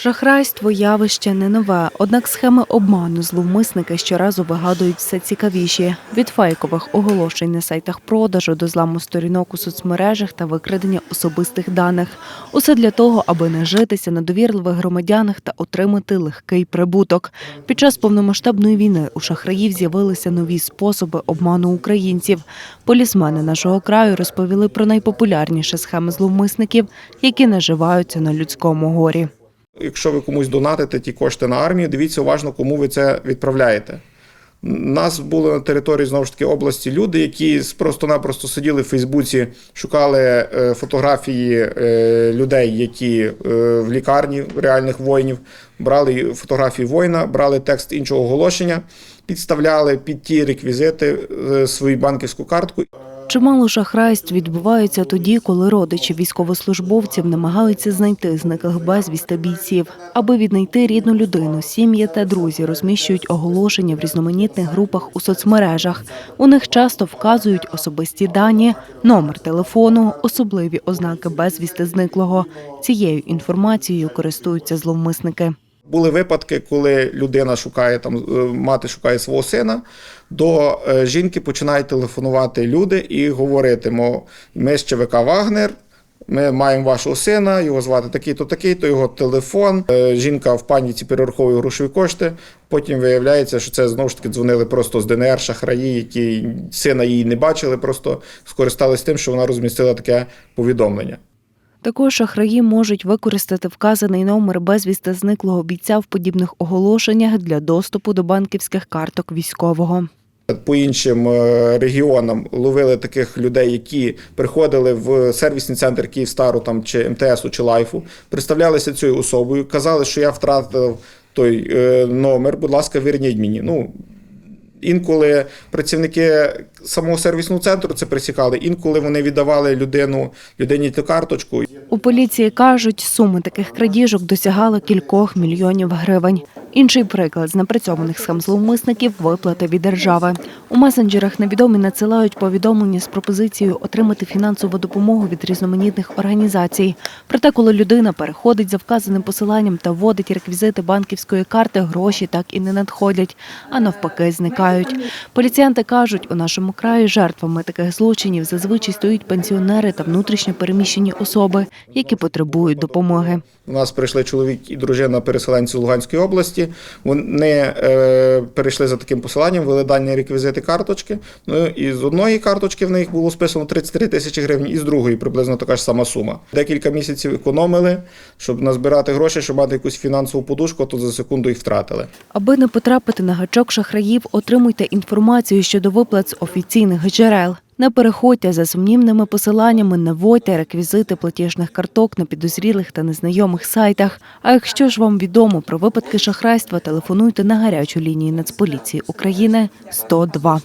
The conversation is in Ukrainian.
Шахрайство явище не нове, однак схеми обману зловмисники щоразу вигадують все цікавіші від фейкових оголошень на сайтах продажу до зламу сторінок у соцмережах та викрадення особистих даних. Усе для того, аби нажитися на довірливих громадянах та отримати легкий прибуток. Під час повномасштабної війни у шахраїв з'явилися нові способи обману українців. Полісмени нашого краю розповіли про найпопулярніші схеми зловмисників, які наживаються на людському горі. Якщо ви комусь донатите ті кошти на армію, дивіться уважно, кому ви це відправляєте. Нас були на території знову ж таки області люди, які просто-напросто сиділи в Фейсбуці, шукали е, фотографії е, людей, які е, в лікарні реальних воїнів, брали фотографії воїна, брали текст іншого оголошення, підставляли під ті реквізити свою банківську картку. Чимало шахрайств відбуваються тоді, коли родичі військовослужбовців намагаються знайти зниклих безвісти бійців. Аби віднайти рідну людину, сім'ї та друзі розміщують оголошення в різноманітних групах у соцмережах. У них часто вказують особисті дані, номер телефону, особливі ознаки безвісти зниклого. Цією інформацією користуються зловмисники. Були випадки, коли людина шукає там, е, мати шукає свого сина. До е, жінки починають телефонувати люди і говорити: мов, ми з ЧВК Вагнер. Ми маємо вашого сина, його звати такий-то, такий-то, його телефон. Е, Жінка в паніці перераховує грошові кошти. Потім виявляється, що це знову ж таки дзвонили просто з ДНР шахраї, які сина її не бачили, просто скористалися тим, що вона розмістила таке повідомлення. Також шахраї можуть використати вказаний номер безвісти зниклого бійця в подібних оголошеннях для доступу до банківських карток військового. По іншим е, регіонам ловили таких людей, які приходили в сервісний центр Київстару там чи МТСу чи Лайфу, представлялися цією особою, казали, що я втратив той е, номер. Будь ласка, верніть мені. Ну інколи працівники самого сервісного центру це присікали, інколи вони віддавали людину людині ту карточку. У поліції кажуть, суми таких крадіжок досягали кількох мільйонів гривень. Інший приклад з напрацьованих схем зловмисників виплати від держави. У месенджерах невідомі надсилають повідомлення з пропозицією отримати фінансову допомогу від різноманітних організацій. Проте, коли людина переходить за вказаним посиланням та вводить реквізити банківської карти, гроші так і не надходять, а навпаки, зникають. Поліціянти кажуть, у нашому краї жертвами таких злочинів зазвичай стають пенсіонери та внутрішньо переміщені особи, які потребують допомоги. У нас прийшли чоловік і дружина переселенці Луганської області. Вони е, перейшли за таким посиланням, ввели дані реквізити карточки. Ну і з одної карточки в них було списано 33 тисячі гривень, і з другої приблизно така ж сама сума. Декілька місяців економили, щоб назбирати гроші, щоб мати якусь фінансову подушку, то за секунду їх втратили. Аби не потрапити на гачок шахраїв, отримуйте інформацію щодо виплат з офіційних джерел. Не переходьте за сумнівними посиланнями, не вводьте реквізити платіжних карток на підозрілих та незнайомих сайтах. А якщо ж вам відомо про випадки шахрайства, телефонуйте на гарячу лінію Нацполіції України 102.